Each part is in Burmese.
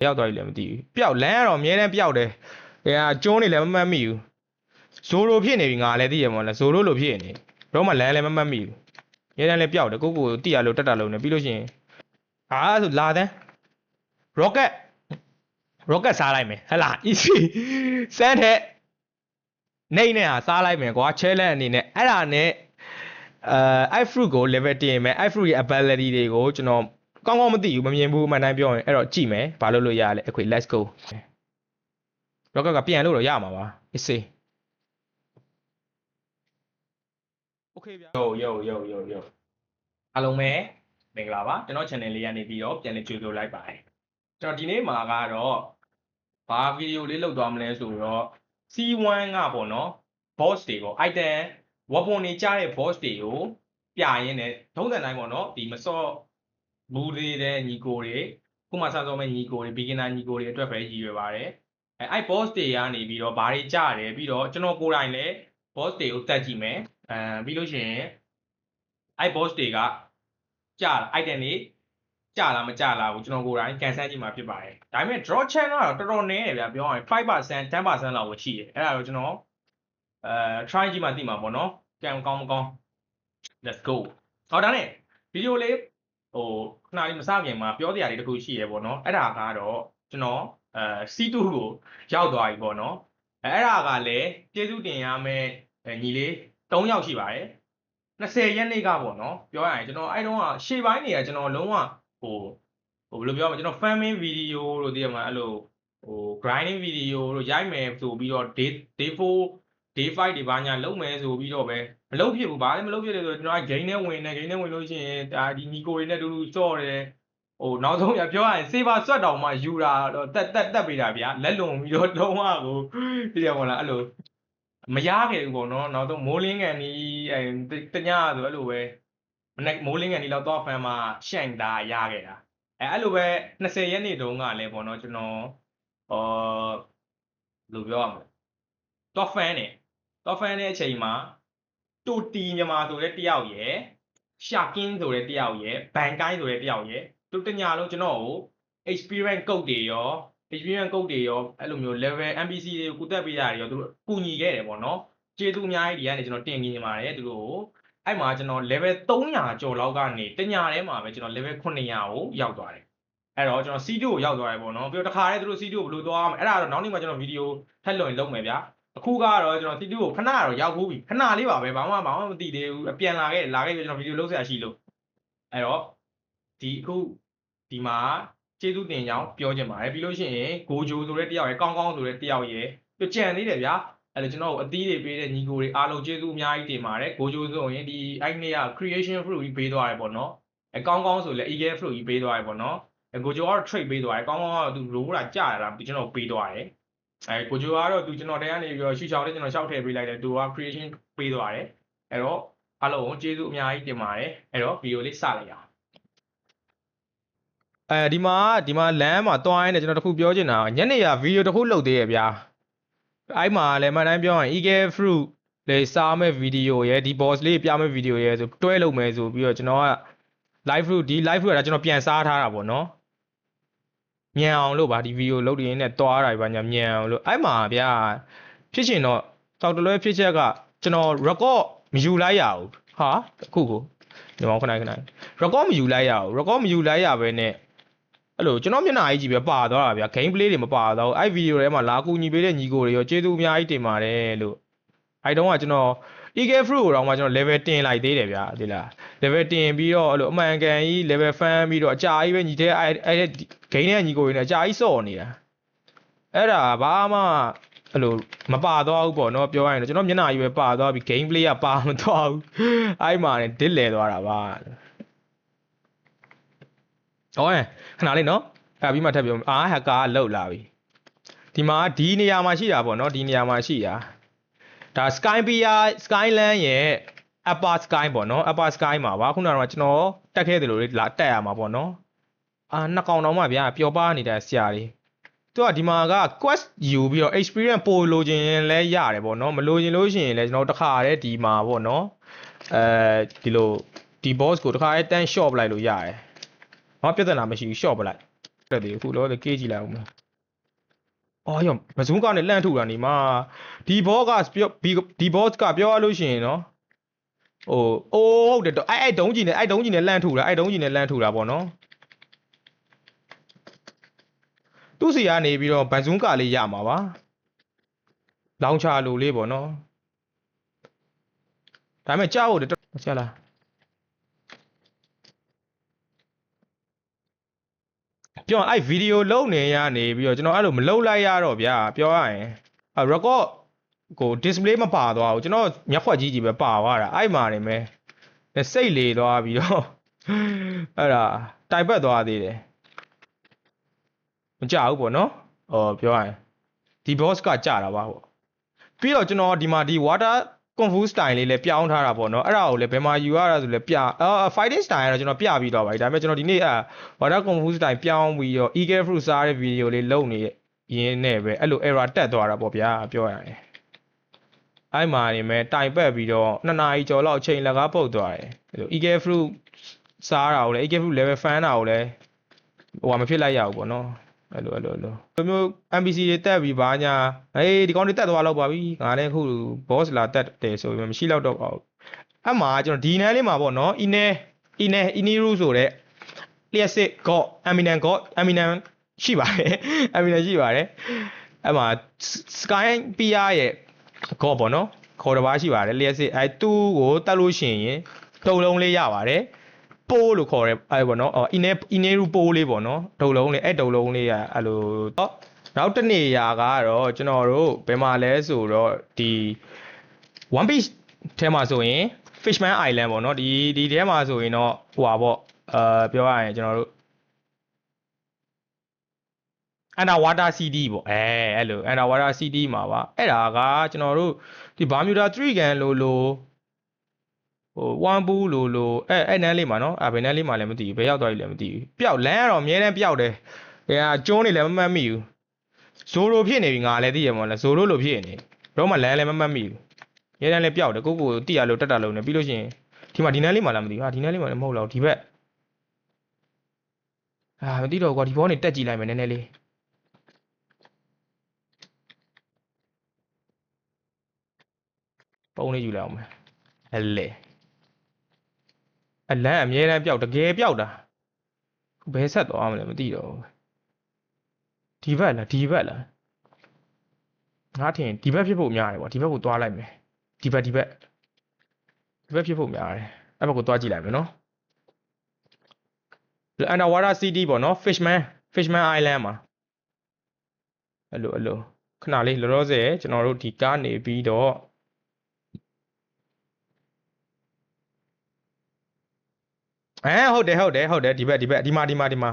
။ရောက်သွားပြီလည်းမသိဘူး။ပျောက်လမ်းကတော့အများတန်းပျောက်တယ်။အဲကျုံးနေလည်းမမှတ်မိဘူး။ဇိုလိုဖြစ်နေပြီငါလည်းသိရမလားဇိုလိုလိုဖြစ်နေ။တော့မှလမ်းလည်းမမှတ်မိဘူး။အများတန်းလည်းပျောက်တယ်ကိုကိုတိရလို့တက်တာလုံးနေပြီးလို့ရှိရင်ဟာဆိုလာတဲ့ rocket rocket စားလိုက်မယ်ဟဟလား easy စမ်းတဲ့နေနဲ့ဟာစားလိုက်မယ်ကွာ challenge အနေနဲ့အဲ့ဒါနဲ့အဲ i fruit ကို level တင်မယ် i fruit ရဲ့ ability တွေကိုကျွန်တော် ကောင်းကောင်းမသိဘူးမမြင်ဘူးအမှန်တိုင်းပြောရင်အဲ့တော့ကြည့်မယ်ဘာလို့လို့ရလဲအခွေ let's go rocket ကပြန်လို့တော့ရမှာပါ easy okay ဗျာ yo yo yo yo yo အားလုံးပဲမင်္ဂလာပါကျွန်တော် channel လေးကနေပြီးတော့ပြန်လည်ကြိုဆိုလိုက်ပါတယ်ကျွန်တော်ဒီနေ့မှာကတော့ဘာဗီဒီယိုလေးလုပ်သွားမလဲဆိုတော့ C1 ကပေါ့နော် boss တွေပေါ့ item weapon တွေကြားတဲ့ boss တွေကိုပြရင်းနဲ့ထုံးစံတိုင်းပေါ့နော်ဒီမစော့ ဘူးသေးတဲ့ညီကိုတွေခုမှစစောမဲ့ညီကိုတွေ beginner ညီကိုတွေအတွက်ပဲရည်ရွယ်ပါတယ်အဲအဲ့ boss တွေကနေပြီးတော့ဘာတွေကြားတယ်ပြီးတော့ကျွန်တော်ကိုယ်တိုင်လည်း boss တွေကိုတက်ကြည့်မယ်အဲပြီးလို့ရှိရင်အဲ့ boss တွေကကြား item တွေကြလားမကြလားကိုကျွန်တော်ကိုယ်တိုင်ကန်ဆန်းကြည့်မှာဖြစ်ပါတယ်။ဒါပေမဲ့ draw chance ကတော့တော်တော်နည်းတယ်ဗျာပြောရရင်5% 10%လောက်ပဲရှိတယ်။အဲ့ဒါတော့ကျွန်တော်အဲ try ကြည့်မှသိမှာပေါ့နော်။ကံကောင်းမကောင်း let's go ။ဟောဒါနဲ့ဗီဒီယိုလေး ဟိုခဏလေးမစခင်မှာပြောတရားလေးတစ်ခုရှိရပေါ့နော်။အဲ့ဒါကတော့ကျွန်တော်အဲ C2 ကိုရောက်သွားပြီပေါ့နော်။အဲအဲ့ဒါကလည်းကျေးဇူးတင်ရမယ့်ညီလေး3ယောက်ရှိပါတယ်။20ရက်နေ့ကပေါ့နော်ပြောရရင်ကျွန်တော်အဲ့တုန်းကရှေ့ပိုင်းတွေကကျွန်တော်လုံးဝဟိုဟိုဘယ်လိုပြောမလဲကျွန်တော် farming video လို့သိရမှာအဲ့လိုဟို grinding video လို့ရိုက်မယ်ဆိုပြီးတော့ day day 4 day 5တွေဘာညာလုပ်မယ်ဆိုပြီးတော့ပဲ မလုပ်ဖြစ်ဘူးဘာလဲမလုပ်ဖြစ်တယ်ဆိုတော့ကျွန်တော်က game နဲ့ဝင်တယ် game နဲ့ဝင်လို့ရှိရင်ဒါဒီညီကိုတွေနဲ့တူတူစော့တယ်ဟိုနောက်ဆုံးရပြောရရင် saver ဆွတ်တောင်မှယူတာတော့တက်တက်တက်ပေးတာဗျာလက်လွန်ပြီးတော့လုံးဝကိုသိရမလားအဲ့လိုမရခဲ့ဘူးပေါ့နော်နောက်ဆုံးမိုးလင်းကန်ဒီအဲတညဆိုအဲ့လိုပဲမနေ့မိုးလင်းကန်ဒီလောက်တော့ဖန်မှာရှန့်တာရခဲ့တာအဲအဲ့လိုပဲ20ရက်နေ့တုန်းကလည်းပေါ့နော်ကျွန်တော်အော်ဘယ်လိုပြောရမလဲတော့ဖန်နေတော့ဖန်တဲ့အချိန်မှာ တူတီမြန်မာဆိုတဲ့တယောက်ရယ်ရှာကင်းဆိုတဲ့တယောက်ရယ်ဘန်ကိုင်းဆိုတဲ့တယောက်ရယ်သူတညာလုံးကျွန်တော်ကို experience code တွေရော experience code တွေရောအဲ့လိုမျိုး level NPC တွေကိုကုသက်ပေးတာတွေရောသူတို့ကူညီခဲ့တယ်ပေါ့နော်ကျေးဇူးအများကြီးဒီကနေကျွန်တော်တင်ကြီးနေပါတယ်သူတို့ကိုအဲ့မှာကျွန်တော် level 300ကျော်လောက်ကနေတညာထဲမှာပဲကျွန်တော် level 900ကိုရောက်သွားတယ်အဲ့တော့ကျွန်တော် C2 ကိုရောက်သွားတယ်ပေါ့နော်ပြီးတော့တခါတည်းသူတို့ C2 ကိုဘယ်လိုသွားမလဲအဲ့ဒါတော့နောက်နေ့မှကျွန်တော်ဗီဒီယိုထပ်လွှင့်လုပ်မယ်ဗျာ အခုကတော့ကျွန်တော် C2 ကိုခဏတော့ရောက်ဘူးပြီခဏလေးပါပဲဘာမှဘာမှမသိသေးဘူးပြန်လာခဲ့လာခဲ့ပြီးကျွန်တော်ဗီဒီယိုလုပ်ဆရာရှိလို့အဲ့တော့ဒီအခုဒီမှာကျေးဇူးတင်ကြောင်းပြောချင်ပါတယ်ပြီးလို့ရှိရင်ဂိုဂျိုဆိုတဲ့တယောက်ရယ်ကောင်းကောင်းဆိုတဲ့တယောက်ရယ်ပြကြံသေးတယ်ဗျာအဲ့လိုကျွန်တော်တို့အသီးတွေပေးတဲ့ညီကိုတွေအားလုံးကျေးဇူးအများကြီးတင်ပါတယ်ကိုဂျိုဆိုရင်ဒီအဲ့နေ့က creation fruit ကြီးပေးသွားတယ်ပေါ့နော်အကောင်းကောင်းဆိုလည်း eagle fruit ကြီးပေးသွားတယ်ပေါ့နော်အကိုဂျိုကတော့ trade ပေးသွားတယ်ကောင်းကောင်းကတော့သူ roll တာကြာတာသူကျွန်တော်ပေးသွားတယ် အဲကိုဂျိုကတော့သူကျွန်တော်တန်းကနေပြီးတော့ရှူချောင်းလေးကျွန်တော်ရှောက်ထည့်ပေးလိုက်တယ်သူက creation ပေးသွားတယ်အဲ့တော့အားလုံးကျေးဇူးအများကြီးတင်ပါတယ်အဲ့တော့ဗီဒီယိုလေးစလိုက်အောင်အဲဒီမှာဒီမှာလမ်းမှာတွိုင်းနေကျွန်တော်တခုပြောချင်တာညနေရဗီဒီယိုတခုလုပ်သေးရဗျာအဲ့မှာလည်းမှန်တိုင်းပြောရင် eagle fruit လေစားမဲ့ဗီဒီယိုရဲ့ဒီ boss လေးပြမဲ့ဗီဒီယိုရဲ့ဆိုတွဲလုပ်မယ်ဆိုပြီးတော့ကျွန်တော်က live fruit ဒီ live fruit ကကျွန်တော်ပြန်စားထားတာပေါ့နော် မြန်အောင်လို့ပါဒီဗီဒီယိုလုပ်နေနဲ့တွားတာပါညာမြန်အောင်လို့အဲ့မှာဗျာဖြစ်ချင်တော့တောက်တလွဲဖြစ်ချက်ကကျွန်တော် record မယူလိုက်ရဘူးဟာအခုကိုဒီမှာခဏခဏ record မယူလိုက်ရဘူး record မယူလိုက်ရဘဲနဲ့အဲ့လိုကျွန်တော်မျက်နှာကြီးကြီးပဲပါသွားတာဗျာ game play တွေမပါတော့ဘူးအဲ့ဗီဒီယိုထဲမှာလာကူညီပေးတဲ့ညီကိုတွေရောကျေးဇူးအများကြီးတင်ပါတယ်လို့အဲ့တုန်းကကျွန်တော် eagle fruit ကိုတော့မှကျွန်တော် level တင်လိုက်သေးတယ်ဗျာဒီလား level တင်ပြီးတော့အဲ့လိုအမှန်ကန်ကြီး level fan ပြီးတော့အကြာကြီးပဲညီတဲ့အဲ့အဲ့ game နဲ့ညီကိုတွေနဲ့အကြာကြီးစော့နေတာအဲ့ဒါဘာမှအဲ့လိုမပါတော့ဘူးပေါ့နော်ပြောရရင်တော့ကျွန်တော်မျက်နှာကြီးပဲပါသွားပြီး game play ကပါမတော့ဘူးအဲ့မှာねဒစ်လဲသွားတာပါဟောရင်ခဏလေးနော်အဲ့ပြီးမှထပ်ပြောအာဟက်ကာကလောက်လာပြီဒီမှာဒီနေရာမှာရှိတာပေါ့နော်ဒီနေရာမှာရှိတာ ဒါ Skypia Skyland ရဲ့ Upper Sky ပေါ့နော် Upper Sky မှာပါခုနကတော့ကျွန်တော်တက်ခဲ့တယ်လို့လာတက်ရမှာပေါ့နော်အာနှစ်ကောင်တော့မှဗျာပျော်ပါနေတဲ့ဆရာလေးသူကဒီမှာက quest ယူပြီးတော့ experience ပို့လိုချင်ရင်လည်းရတယ်ပေါ့နော်မလိုချင်လို့ရှိရင်လည်းကျွန်တော်တခါတည်းဒီမှာပေါ့နော်အဲဒီလိုဒီ boss ကိုတခါတည်းတန်း short လိုက်လို့ရတယ်ဘာပြဿနာမရှိဘူး short ပလိုက်တက်သေးဘူးခုလောတဲ့ကေးကြည့်လိုက်အောင် မယ်အော်ရောမဇုံးကနေလန့်ထုတ်တာနေမှာဒီဘောကပြောဒီဒီဘောကပြောရလို့ရှိရင်နော်ဟိုအိုးဟုတ်တယ်တော့အဲ့အဲ့ဒုံးကြီးနဲ့အဲ့ဒုံးကြီးနဲ့လန့်ထုတ်တာအဲ့ဒုံးကြီးနဲ့လန့်ထုတ်တာပေါ့နော်သူ့စီကနေပြီးတော့ဗန်ဇုံးကလေးရမှာပါလောင်ချလိုလေးပေါ့နော်ဒါပေမဲ့ကြောက်ဟုတ်တယ်တော်ဆက်လား ပြောရင်အဲ့ဗီဒီယိုလုံးနေရနေပြီးတော့ကျွန်တော်အဲ့လိုမလုံးလိုက်ရတော့ဗျာပြောရရင်အဲ record ကို display မပါသွားဘူးကျွန်တော်မျက်ခွက်ကြီးကြီးပဲပါသွားတာအဲ့မှာနေမယ်စိတ်လေသွားပြီးတော့အဲ့ဒါတိုင်ပတ်သွားသေးတယ်မကြဘူးပေါ့နော်ဟောပြောရရင်ဒီ boss ကကြတာပါပေါ့ပြီးတော့ကျွန်တော်ဒီမှာဒီ water confuse style လေးလည်းပြောင်းထားတာပေါ့နော်အဲ့ဒါကိုလည်းဘယ်မှာယူရတာဆိုလဲပြအာ fighting style ကတော့ကျွန်တော်ပြပြီးတော့ပါပြီဒါပေမဲ့ကျွန်တော်ဒီနေ့အဲ water confuse style ပြောင်းပြီးတော့ eagle fruit စားတဲ့ဗီဒီယိုလေးလုပ်နေရင်းနဲ့ပဲအဲ့လို error တက်သွားတာပေါ့ဗျာပြောရရင်အဲ့မှာနေမဲ့တိုင်ပတ်ပြီးတော့နှစ်နာရီကျော်လောက်အချိန်လကားပုတ်သွားတယ်အဲ့လို eagle fruit စားတာကိုလည်း eagle fruit level fan တာကိုလည်းဟိုကမဖြစ်လိုက်ရဘူးပေါ့နော် အဲ့လိုအဲ့လိုအဲ့လိုဒီမျိုး NPC တွေတက်ပြီးဘာညာအေးဒီကောင်တွေတက်သွားတော့ပါပြီငါလည်းအခု boss လာတက်တယ်ဆိုရင်မရှိတော့တော့ပါဘူးအဲ့မှာကျွန်တော်ဒီနန်းလေးမှာပေါ့နော် ine ine iniru ဆိုတဲ့လျှက်စစ် god eminent god eminent ရှိပါတယ် eminent ရှိပါတယ်အဲ့မှာ sky pr ရဲ့ god ပေါ့နော်ခေါ်တစ်ပါးရှိပါတယ်လျှက်စစ်အဲသူ့ကိုတက်လို့ရှိရင်တုံလုံးလေးရပါတယ် ပိုးလို့ခေါ်ရဲအဲပေါ့နော်အော် ine ineru ပိုးလေးပေါ့နော်ဒုံလုံးလေးအဲဒုံလုံးလေးကအဲ့လိုတော့နောက်တစ်နေရာကတော့ကျွန်တော်တို့ဘယ်မှာလဲဆိုတော့ဒီ one piece ထဲမှာဆိုရင် fishman island ပေါ့နော်ဒီဒီထဲမှာဆိုရင်တော့ဟိုပါပေါ့အာပြောရရင်ကျွန်တော်တို့ underwater cd ပေါ့အဲအဲ့လို underwater cd မှာပါအဲ့ဒါကကျွန်တော်တို့ဒီ Bermuda 3 gun လို့လို့ ဟို one pool လို့လို့အဲအဲ့နန်းလေးမှာနော်အဲဘယ်နန်းလေးမှာလည်းမသိဘူးဘယ်ရောက်သွားပြီလည်းမသိဘူးပျောက်လမ်းကတော့အများတန်းပျောက်တယ်အဲကကျုံးနေလည်းမမှတ်မိဘူးဇိုရိုဖြစ်နေပြီငါလည်းသိရမလားဇိုရိုလိုဖြစ်နေတော့မှလမ်းလည်းမမှတ်မိဘူးအများတန်းလည်းပျောက်တယ်ကိုကိုတိရလို့တက်တာလုံးနေပြီးလို့ရှိရင်ဒီမှာဒီနန်းလေးမှာလည်းမသိဘူးဟာဒီနန်းလေးမှာလည်းမဟုတ်တော့ဒီဘက်အာမသိတော့ကွာဒီဘောနေတက်ကြည့်လိုက်မယ်နည်းနည်းလေးပုံလေးယူလိုက်အောင်မယ်အလေ အလန်းအမြဲတမ်းပျောက်တကယ်ပျောက်တာခုဘယ်ဆက်သွားမလဲမသိတော့ဘူးဒီဘက်လားဒီဘက်လားငါထင်ဒီဘက်ဖြစ်ဖို့များတယ်ကွာဒီဘက်ကိုသွားလိုက်မယ်ဒီဘက်ဒီဘက်ဒီဘက်ဖြစ်ဖို့များတယ်အဲ့ဘက်ကိုသွားကြည့်လိုက်မယ်နော် underwater city ပေါ့နော် fishman fishman island မှာအဲ့လိုအဲ့လိုခဏလေးလောလောဆယ်ကျွန်တော်တို့ဒီကားနေပြီးတော့ အဲဟုတ်တယ်ဟုတ်တယ်ဟုတ်တယ်ဒီဘက်ဒီဘက်ဒီမှာဒီမှာဒီမှာ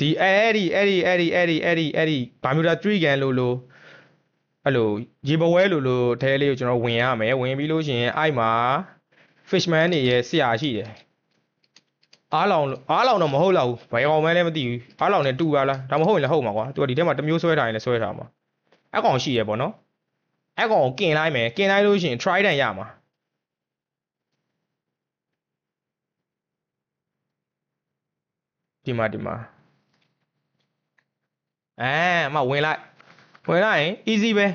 ဒီအဲ့ဒီအဲ့ဒီအဲ့ဒီအဲ့ဒီအဲ့ဒီအဲ့ဒီဘာမြူတာ3ကန်လို့လို့အဲ့လိုရေပဝဲလို့လို့အဲလေးကိုကျွန်တော်ဝင်ရမယ်ဝင်ပြီးလို့ရှိရင်အဲ့မှာ fishman တွေရဲ့ဆရာရှိတယ်အားလောင်လို့အားလောင်တော့မဟုတ်တော့ဘူးဘယ်ကောင်မှလည်းမသိဘူးအားလောင်နဲ့တူပါလားဒါမဟုတ်ရင်လည်းဟုတ်မှာကွာသူကဒီထဲမှာတစ်မျိုးဆွဲထားရင်လည်းဆွဲထားမှာအကောင်ရှိရပေါ့နော်အကောင်ကိုกินလိုက်မယ်กินလိုက်လို့ရှိရင် try တန်ရမှာ ဒီမှာဒီမှာအဲအမဝင်လိုက်ဝင်လိုက်ရင် easy ပဲ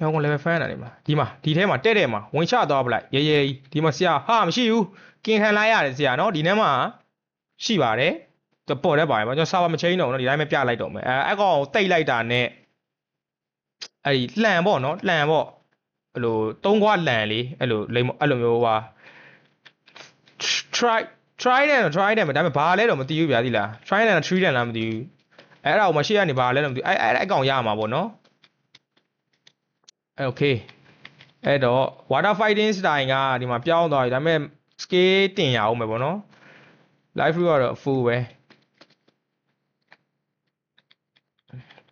ရောင်းကုန် level fan တာဒီမှာဒီမှာဒီထဲမှာတဲ့တဲ့မှာဝင်ချသွားပလိုက်ရဲရဲကြီးဒီမှာဆရာဟာမရှိဘူးကင်ခံလိုက်ရတယ်ဆရာနော်ဒီထဲမှာရှိပါတယ်တပေါ်တတ်ပါတယ်ဘာကျွန်တော်စာပါမချင်းတော့နော်ဒီတိုင်းပဲပြလိုက်တော့မယ်အဲအကောင်ကိုတိတ်လိုက်တာနဲ့အဲ့ဒီလှန်ပေါ့နော်လှန်ပေါ့အဲ့လိုသုံးခွာလှန်လေးအဲ့လိုလိမ္အဲ့လိုမျိုးဟာ try try တယ် try တယ်ဒါပေမဲ့ဘာလဲတော့မသိဘူးဗျာဒီလား try တယ် tree တယ်လားမသိဘူးအဲ့ဒါကိုမရှိရနေဘာလဲတော့မသိဘူးအဲ့အဲ့အဲ့ကောင်ရမှာပေါ့နော်အဲ့ okay အဲ့တော့ water fighting style ကဒီမှာပြောင်းသွားပြီဒါပေမဲ့ scale တင်ရအောင်ပဲပေါ့နော် live view ကတော့ full ပဲ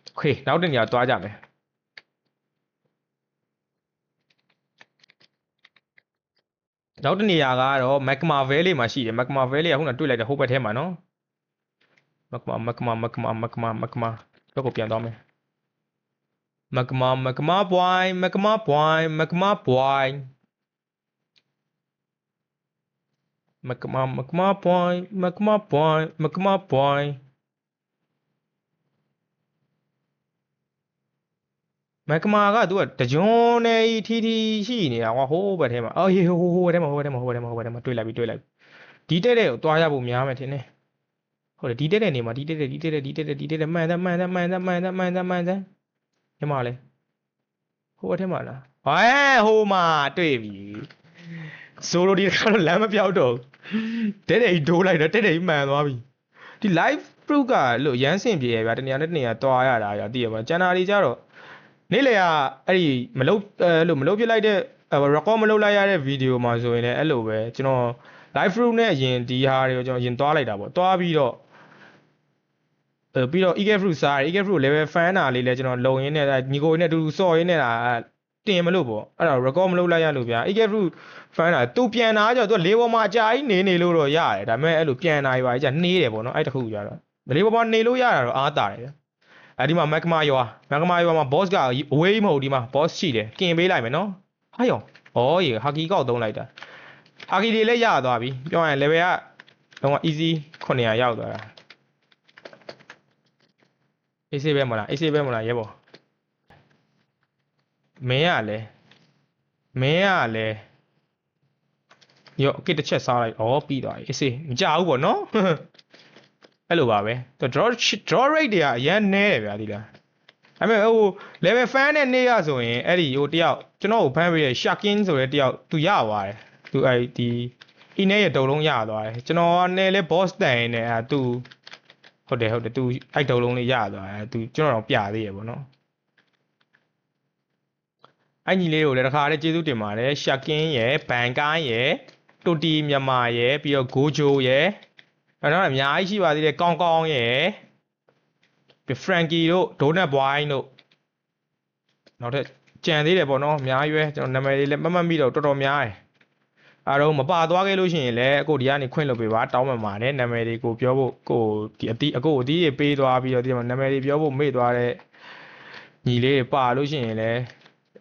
okay နောက်တစ်နေရာသွားကြမယ် နောက်တစ်နေရာကတော့ magma valley မှာရှိတယ် magma valley ကခုနတွေ့လိုက်တဲ့ဟိုဘက်ထဲမှာနော် magma magma magma magma magma ဘက်ကိုပြန်သွားမယ် magma magma point magma point magma point magma magma point magma point magma point မက်ကမာကသူကတကြွန်းနေထီထီရှိနေတာကွာဟိုးဘက်ထဲမှာအော်ဟေးဟိုးဟိုးဟိုးဘက်ထဲမှာဟိုးဘက်ထဲမှာဟိုးဘက်ထဲမှာဟိုးဘက်ထဲမှာတွေ့လိုက်ပြီတွေ့လိုက်ပြီဒီတဲ့တဲ့ကိုတွားရဖို့များမယ်ထင်တယ်ဟုတ်တယ်ဒီတဲ့တဲ့နေမှာဒီတဲ့တဲ့ဒီတဲ့တဲ့ဒီတဲ့တဲ့ဒီတဲ့တဲ့မှန်တယ်မှန်တယ်မှန်တယ်မှန်တယ်မှန်တယ်မှန်တယ်ညမလေးဟိုဘက်ထဲမှာလားဟဲဟိုမှာတွေ့ပြီဆိုလိုဒီကတော့လမ်းမပြောက်တော့တဲ့တဲ့ဒိုးလိုက်တော့တဲ့တဲ့မှန်သွားပြီဒီ live proof ကလို့ရမ်းစင်ပြေရဗျာတနေရာနဲ့တနေရာတွားရတာဗျာသိရပါကျန်တာတွေကြတော့ နေ့လေကအဲ့ဒီမလုတ်အဲ့လိုမလုတ်ပြလိုက်တဲ့ record မလုတ်လိုက်ရတဲ့ဗီဒီယိုမှာဆိုရင်လည်းအဲ့လိုပဲကျွန်တော် live room နဲ့အရင်ဒီဟာတွေကိုကျွန်တော်အရင်သွားလိုက်တာပေါ့သွားပြီးတော့အဲပြီးတော့ eager fruit စားတယ် eager fruit level fan တာလေးလည်းကျွန်တော်လုံရင်းနဲ့ညီကိုရင်းနဲ့အတူတူစော်ရင်းနဲ့တာတင်မလို့ပေါ့အဲ့ဒါ record မလုပ်လိုက်ရလို့ဗျာ eager fruit fan တာသူပြန်လာကြတော့သူကလေးပေါ်မှာအကြာကြီးနေနေလို့တော့ရတယ်ဒါပေမဲ့အဲ့လိုပြန်လာပြီပါကြီးနှေးတယ်ပေါ့နော်အဲ့တခုကြတော့လေးပေါ်မှာနေလို့ရတာတော့အားတာတယ်ဗျာ အဲဒီမှာမက်ကမာရွာမက်ကမာရွာမှာ boss ကအဝေးမဟုတ်ဒီမှာ boss ရှိတယ်กินပေးလိုက်မယ်နော်ဟာယောဩရေဟာကီကောက်သုံးလိုက်တာဟာကီတွေလည်းရသွားပြီပြောရရင် level ကတော့ easy 900ရောက်သွားတာအေးဆေးပဲမလားအေးဆေးပဲမလားရဲဘော်မင်းကလည်းမင်းကလည်းယောအကစ်တစ်ချက်စားလိုက်ဩပြီးသွားပြီအေးဆေးမကြဘူးပေါ့နော် အဲ့လိုပါပဲသူ draw draw rate တွေကအရန်နဲတယ်ဗျာဒီလားအဲ့မဲ့ဟို level fan နဲ့နေရဆိုရင်အဲ့ဒီဟိုတယောက်ကျွန်တော်ကိုဖမ်းပေးတဲ့ shakin ဆိုတဲ့တယောက်သူရသွားတယ်သူအဲ့ဒီ in ရဲ့တုံလုံးရသွားတယ်ကျွန်တော်ကနေလဲ boss တန်ရင်လည်းအဲ့သူဟုတ်တယ်ဟုတ်တယ်သူအဲ့တုံလုံးလေးရသွားတယ်သူကျွန်တော်တော့ပြသေးရပေါ့နော်အဲ့ညီလေးကိုလည်းတစ်ခါတည်းကျေးဇူးတင်ပါတယ် shakin ရယ်ဘန်ကိုင်းရယ်တူတီမြန်မာရယ်ပြီးတော့ gojo ရယ် အဲ့တော့အများကြီးရှိပါသေးတယ်ကောင်းကောင်းရယ်ပြီး Frankie တို့ Donut Boy တို့နောက်ထပ်ကြံသေးတယ်ပေါ့နော်အများကြီးပဲကျွန်တော်နာမည်လေးလည်းမမှတ်မိတော့တော်တော်များတယ်အားလုံးမပါသွားခဲ့လို့ရှိရင်လည်းအခုဒီကနေခွင့်လုပ်ပေးပါတောင်းပန်ပါတယ်နာမည်တွေကိုပြောဖို့ကိုဒီအတီးအခုအတီးတွေပေးသွားပြီးတော့ဒီမှာနာမည်တွေပြောဖို့မေ့သွားတဲ့ညီလေးတွေပါလို့ရှိရင်လည်း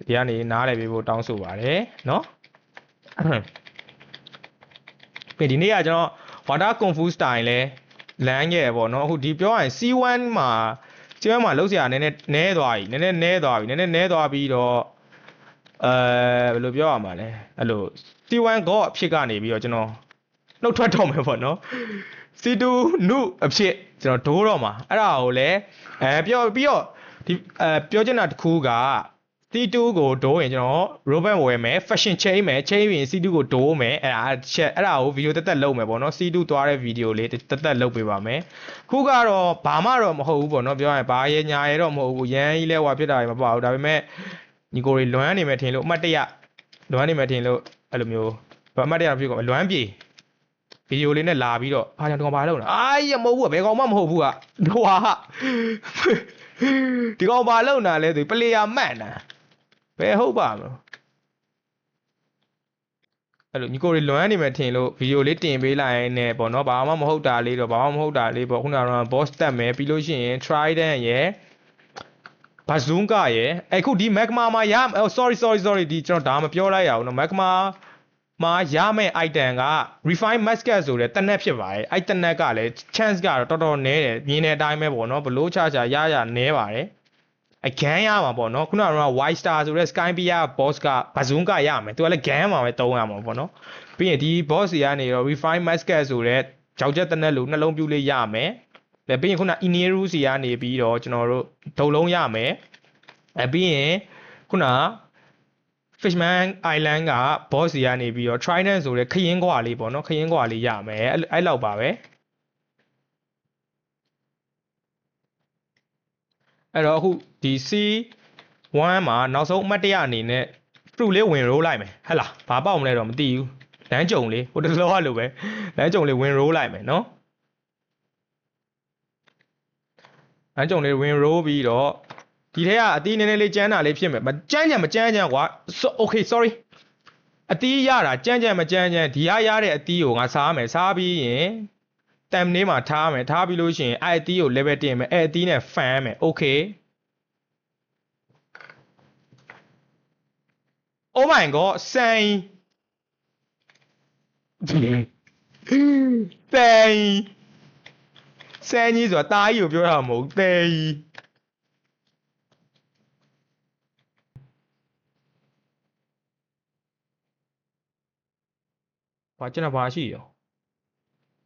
ဒီကနေနားလည်ပေးဖို့တောင်းဆိုပါတယ်နော်ပြီးဒီနေ့ကကျွန်တော် water kung fu style လဲလမ်းခဲ့ပေါ့နော်အခုဒီပြောရရင် C1 မှာ C1 မှာလောက်စရာနည်းနည်းနည်းသွားပြီနည်းနည်းနည်းသွားပြီနည်းနည်းနည်းသွားပြီးတော့အဲဘယ်လိုပြောရမှာလဲအဲ့လို C1 go အဖြစ်ကနေပြီးတော့ကျွန်တော်နှုတ်ထွက်တော့မယ်ပေါ့နော် C2 နုအဖြစ်ကျွန်တော်ဒိုးတော့မှာအဲ့ဒါကိုလည်းအဲပြောပြီးတော့ဒီအဲပြောချင်တာတစ်ခုက C2 ကိုဒိုးရင်ကျွန်တော် Robin ဝယ်မယ် fashion chain မယ် chain ရင် C2 ကိုဒိုးမယ်အဲ့ဒါချက်အဲ့ဒါကို video တက်တက်လုပ်မယ်ပေါ့နော် C2 သွားတဲ့ video လေးတက်တက်လုပ်ပေးပါမယ်ခုကတော့ဘာမှတော့မဟုတ်ဘူးပေါ့နော်ပြောရရင်ဘာရဲညာရဲတော့မဟုတ်ဘူးရမ်းကြီးလဲဟွာဖြစ်တာတွေမပေါ့ဘူးဒါပေမဲ့ညီကိုတွေလွမ်းနေမယ်ထင်လို့အမှတ်တရလွမ်းနေမယ်ထင်လို့အဲ့လိုမျိုးဘာအမှတ်တရဖြစ်ကောလွမ်းပြေဗီဒီယိုလေးနဲ့လာပြီးတော့ဘာကြောင့်ဒီကောင်ဘာလုပ်လဲအာရမဟုတ်ဘူးကဘယ်ကောင်မှမဟုတ်ဘူးကဟွာဒီကောင်ဘာလုပ်နာလဲသူပလေယာမှတ်နာ ဘယ်ဟုတ်ပါမလို့အဲ့လိုညီကိုတွေလွမ်းနေမယ်ထင်လို့ဗီဒီယိုလေးတင်ပေးလိုက်ရင်လည်းပေါ့နော်ဘာမှမဟုတ်တာလေးတော့ဘာမှမဟုတ်တာလေးပေါ့ခုနကတော့ boss တက်မယ်ပြီးလို့ရှိရင် trident ရယ် bazooka ရယ်အခုဒီ magma မှာရ oh sorry sorry sorry ဒီကျွန်တော်ဒါမပြောလိုက်ရအောင်နော် magma မှာရမယ့် item က refine musket ဆိုတဲ့တနက်ဖြစ်ပါတယ်အဲ့တနက်ကလည်း chance ကတော့တော်တော်နည်းတယ်မြင်တဲ့အတိုင်းပဲပေါ့နော်ဘလို့ချချရရနည်းပါတယ် အဂန်းရမှာပေါ့နော်ခုနကတော့ white star ဆိုတဲ့ skypia boss က bazooka ရမယ်သူကလည်း gun မှာပဲတုံးရမှာပေါ့နော်ပြီးရင်ဒီ boss တွေကနေတော့ refine musket ဆိုတဲ့ကြောက်ချက်တနက်လို့နှလုံးပြူးလေးရမယ်ပဲပြီးရင်ခုန ineru စီကနေပြီးတော့ကျွန်တော်တို့ဒုံလုံးရမယ်အဲပြီးရင်ခုန Fishman Island က boss စီကနေပြီးတော့ Trident ဆိုတဲ့ခရင်ကွာလေးပေါ့နော်ခရင်ကွာလေးရမယ်အဲ့အဲ့လောက်ပါပဲ အဲ့တော့အခုဒီ C1 မှာနောက်ဆုံးအမှတ်တရအနေနဲ့ fruit လေးဝင် roll လိုက်မယ်ဟဟလားဘာပေါက်မလဲတော့မသိဘူးလမ်းကြုံလေးဟိုတလောကလိုပဲလမ်းကြုံလေးဝင် roll လိုက်မယ်နော်လမ်းကြုံလေးဝင် roll ပြီးတော့ဒီထဲကအတီးနည်းနည်းလေးကျန်းတာလေးဖြစ်မယ်မကျန်းကြံမကျန်းကြံကွာ So- okay sorry အတီးရတာကြမ်းကြမ်းမကြမ်းကြမ်းဒီရရတဲ့အတီးကိုငါစားမယ်စားပြီးရင် time နေမှာထားမယ်ထားပြီးလို့ရှိရင်အဲ့အသီးကို level တင်မယ်အဲ့အသီးနဲ့ fan မယ် okay oh my god စိုင်းတဲဆဲကြီးဆိုတာတားကြီးကိုပြောတာမဟုတ်တဲကြီးဘာကျွန်တော်ဘာရှိရော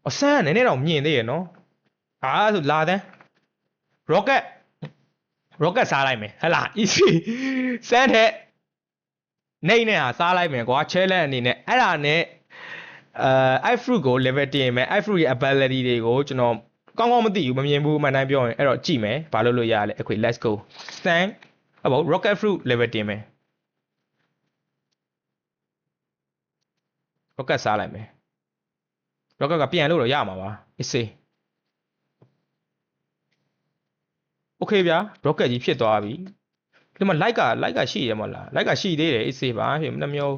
အဆန်းကနည်းနည်းတော့မြင်သေးရနော်အာဆိုလာတဲ့ rocket rocket စားလိုက်မယ်ဟဟလား easy စမ်းတဲ့နေနဲ့ဟာစားလိုက်မယ်ကွာ challenge အနေနဲ့အဲ့ဒါနဲ့အဲ i fruit ကို level တင်မယ် i fruit ရဲ့ ability တွေကိုကျွန်တော်ကောင်းကောင်းမသိဘူးမမြင်ဘူးအမှန်တိုင်းပြောရင်အဲ့တော့ကြည့်မယ်ဘာလို့လို့ရလဲအခွေ let's go stand ဟုတ်ပါဘူး rocket fruit level တင်မယ် rocket စားလိုက်မယ် rocket ကပြန်လို့တော့ရမှာပါ easy okay ဗျာ rocket ကြီးဖြစ်သွားပြီဒီမှာ like က like ကရှိရမလား like ကရှိသေးတယ် easy ပါဖြစ်မနှမျိုး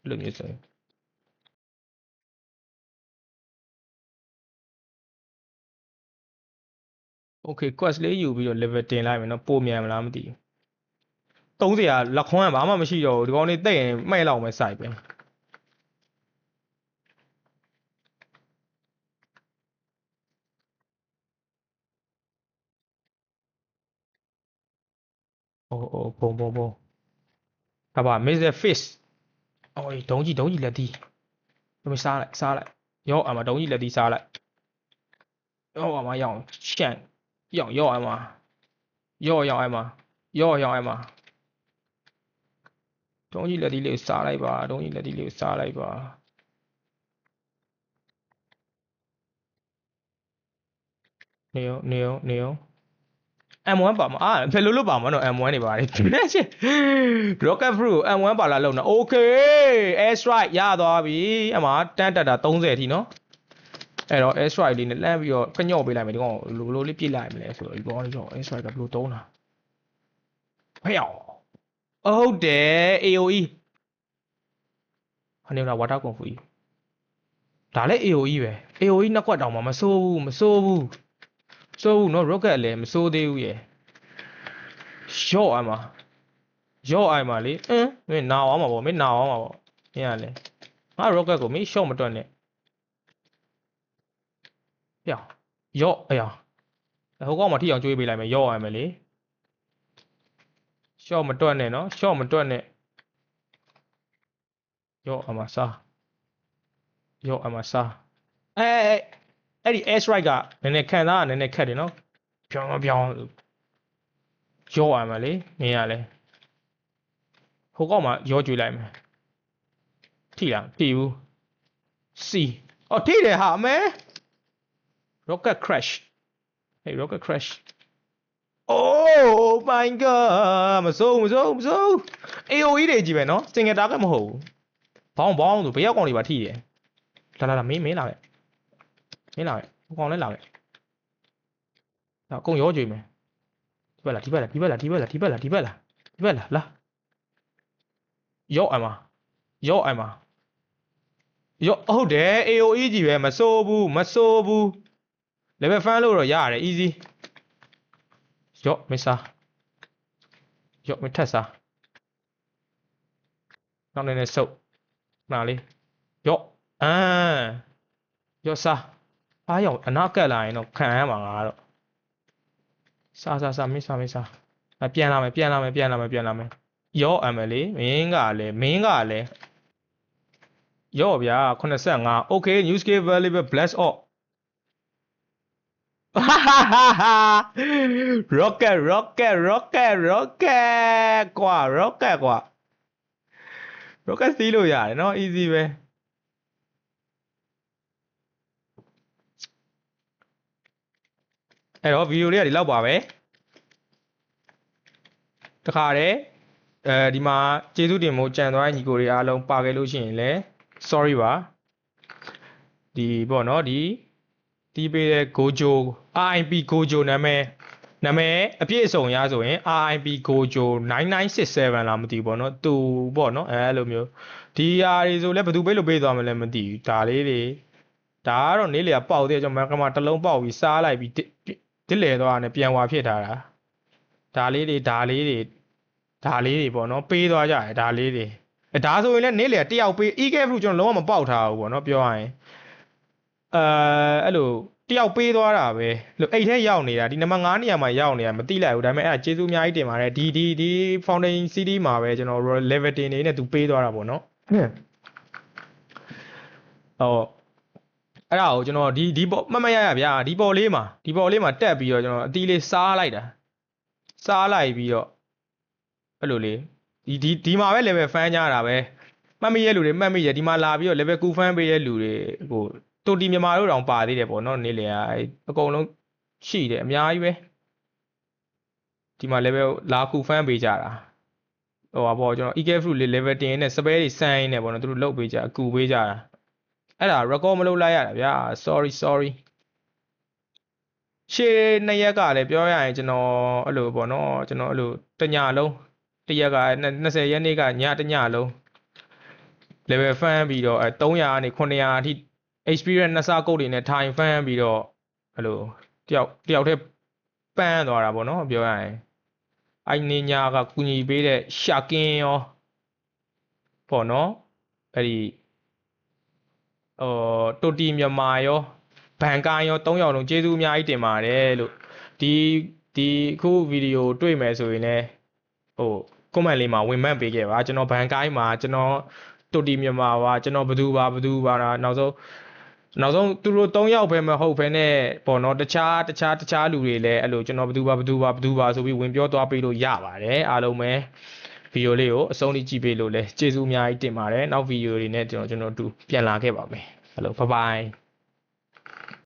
အဲ့လိုမျိုးဆိုရင် okay quest လေးယူပြီးတော့ level တင်လိုက်မယ်နော်ပိုမြန်မလားမသိဘူး30ရာလက်ခွန်းကဘာမှမရှိတော့ဘူးဒီကောင်လေးတိတ်ရင်မှဲ့လောက်မယ်စိုက်ပဲ ဟိုဟိုဘုံဘုံဘုံဒါပါ Mr. Fish အော်ဒုံးကြီးဒုံးကြီးလက်သီးဘယ်မစားလိုက်စားလိုက်ရောအမဒုံးကြီးလက်သီးစားလိုက်ရောအမရောင်ရှန့်ရောင်ရောအမရောရောင်အမရောရောင်အမဒုံးကြီးလက်သီးလေးကိုစားလိုက်ပါဒုံးကြီးလက်သီးလေးကိုစားလိုက်ပါနေရောနေရောနေရော M1 ပါမအာဘယ်လိုလုပ်ပါမလို့ M1 တွေပါတယ်ရှင် Rocket Fruit M1 ပါလာလုံးနော် Okay Air Strike ရသွားပြီအမှတန်းတက်တာ30အထိနော်အဲ့တော့ Air Strike လေးနဲ့လမ်းပြီးတော့ခညော့ပေးလိုက်မယ်ဒီကောင်ဘယ်လိုလေးပြစ်လိုက်မလဲဆိုတော့ဒီကောင်လေးတော့ Air Strike ကဘယ်လိုတုံးတာဖျောက်ဟုတ်တယ် AOE ဟာနေလာ water kung fu ဒါလည်း AOE ပဲ AOE နှစ်ခွက်တောင်မှမစိုးဘူးမစိုးဘူး စိုးဘူးနော် rocket လည်းမစိုးသေးဘူးရယ်ရော့အမှာရော့အမှာလေအင်းမင်းနာအောင်မှာပေါ့မင်းနာအောင်မှာပေါ့မင်းကလည်းငါ rocket ကိုမင်း short မတွက်နဲ့ပြောင်းရော့အရာဟိုကောင်မထိအောင်ကျွေးပေးလိုက်မယ်ရော့အမယ်လေ short မတွက်နဲ့နော် short မတွက်နဲ့ရော့အမှာစားရော့အမှာစားအဲ အဲအဲ့ဒီ air strike ကနည်းနည်းခံစားကနည်းနည်းခက်တယ်နော်ပြောင်းပြောင်းရော့အမှာလေမင်းကလည်းဟိုကောင်မှရောကျွေးလိုက်မယ်ထိလားထိဘူး C အော်ထိတယ်ဟာအမဲ rocket crash ဟေး rocket crash Oh my god မစိုးမစိုးမစိုး AOE တွေကြီးပဲနော် single target မဟုတ်ဘူးဘောင်းဘောင်းဆိုဘယ်ရောက်ကောင်တွေပါထိတယ်လာလာလာမင်းမင်းလာခဲ့မ င်းလာခဲ့ဟိုကောင်လည်းလာခဲ့ဒါအကုန်ရောကြွေမယ်ဒီဘက်လာဒီဘက်လာဒီဘက်လာဒီဘက်လာဒီဘက်လာဒီဘက်လာဒီဘက်လာလာရော့အမရော့အမရော့ဟုတ်တယ် AOE ကြီးပဲမစိုးဘူးမစိုးဘူး level 5လို့တော့ရတယ် easy ရော့မစားရော့မထက်စားနောက်နေနေစုပ်နာလေးရော့အမ်ရော့စား အားရောက်အနာကက်လာရင်တော့ခံရမှာငါတော့စားစားစားမင်းစားမင်းစားအပြန်လာမယ်ပြန်လာမယ်ပြန်လာမယ်ပြန်လာမယ်ရော့အမယ်လေမင်းကလည်းမင်းကလည်းရော့ဗျာ85 okay new skill valuable blast off rocket rocket rocket rocket ကွာ rocket ကွာ rocket စီးလို့ရတယ်နော် easy ပဲ အဲ့တော့ဗီဒီယိုလေးကဒီလောက်ပါပဲတခါတည်းအဲဒီမှာကျေးဇူးတင်မို့ကြံသွားတဲ့ညီကိုတွေအားလုံးပါခဲ့လို့ရှိရင်လည်း sorry ပါဒီပေါ့နော်ဒီတီးပေးတဲ့ Gojo RIP Gojo နာမည်နာမည်အပြည့်အစုံရဆိုရင် RIP Gojo 9967လားမသိဘူးပေါ့နော်သူပေါ့နော်အဲလိုမျိုးဒီဟာတွေဆိုလည်းဘယ်သူပေးလို့ပေးသွားမလဲမသိဘူးဒါလေးတွေဒါကတော့နေလေကပေါက်သေးတယ်ကျွန်တော်မကမတစ်လုံးပေါက်ပြီးစားလိုက်ပြီး တစ်လေသွားတယ်ပြန်ဝါဖြစ်ထားတာဒါလေးတွေဒါလေးတွေဒါလေးတွေပေါ့နော်ပေးသွားကြတယ်ဒါလေးတွေအဲဒါဆိုရင်လည်းနေလေကတယောက်ပေး EK fruit ကျွန်တော်လုံးဝမပေါက်ထားဘူးပေါ့နော်ပြောရရင်အဲအဲ့လိုတယောက်ပေးသွားတာပဲလို့အိတ်ထဲရောက်နေတာဒီနံပါတ်9နေရာမှာရောက်နေတာမသိလိုက်ဘူးဒါပေမဲ့အဲ့ဒါကျေးဇူးအများကြီးတင်ပါတယ်ဒီဒီဒီ fountain CD မှာပဲကျွန်တော် level တင်နေနဲ့သူပေးသွားတာပေါ့နော်ဟော အဲ့ဒါကိုကျွန်တော်ဒီဒီပေါ်မှတ်မရရဗျာဒီပေါ်လေးမှာဒီပေါ်လေးမှာတက်ပြီးတော့ကျွန်တော်အတီးလေးစားလိုက်တာစားလိုက်ပြီးတော့အဲ့လိုလေဒီဒီဒီမှာပဲ level fan ကြတာပဲမှတ်မိရဲ့လူတွေမှတ်မိရဲ့ဒီမှာလာပြီးတော့ level 9 fan ပေးရဲ့လူတွေဟိုတူတီမြန်မာတို့တောင်ပါသေးတယ်ပေါ့နော်နေလေအဲ့အကုန်လုံးရှိတယ်အများကြီးပဲဒီမှာ level လာကူ fan ပေးကြတာဟိုပါပေါ့ကျွန်တော် EK fruit လေး level 10နဲ့ spare တွေစမ်းရင်းနဲ့ပေါ့နော်သူတို့လုတ်ပေးကြအကူပေးကြတာ အဲ့ဒါ record မလုပ်လိုက်ရတာဗျာ sorry sorry ရှေ့နှစ်ရက်ကလည်းပြောရရင်ကျွန်တော်အဲ့လိုပေါ့နော်ကျွန်တော်အဲ့လိုတညလုံးတစ်ရက်က20ရက်နေ့ကညတညလုံး level fan ပြီးတော့အဲ300ကနေ900အထိ experience နှစ်ဆကုတ်တွေနဲ့ time fan ပြီးတော့အဲ့လိုတယောက်တယောက်တည်းပန်းသွားတာပေါ့နော်ပြောရရင်အဲ့နေညာကကူညီပေးတဲ့ရှာကင်းရောပေါ့နော်အဲ့ဒီ ဟိုတိုတီမြန်မာရောဘန်ကိုင်းရော၃ယောက်လုံးကျေးဇူးအများကြီးတင်ပါတယ်လို့ဒီဒီအခုဗီဒီယိုတွေ့မယ်ဆိုရင်လည်းဟို comment လေးမှာဝင်မှတ်ပေးခဲ့ပါကျွန်တော်ဘန်ကိုင်းမှာကျွန်တော်တိုတီမြန်မာပါကျွန်တော်ဘယ်သူပါဘယ်သူပါတာနောက်ဆုံးနောက်ဆုံးသူတို့၃ယောက်ပဲမဟုတ်ဘဲနဲ့ပေါ့နော်တခြားတခြားတခြားလူတွေလည်းအဲ့လိုကျွန်တော်ဘယ်သူပါဘယ်သူပါဘယ်သူပါဆိုပြီးဝင်ပြောသွားပေးလို့ရပါတယ်အားလုံးပဲ ဗီဒီယိုလေးကိုအဆုံးထိကြည့်ပေးလို့လဲကျေးဇူးအများကြီးတင်ပါတယ်နောက်ဗီဒီယိုတွေနဲ့ကျွန်တော်ကျွန်တော်အတူပြန်လာခဲ့ပါမယ်ဟယ်လိုဘိုင်ဘိုင်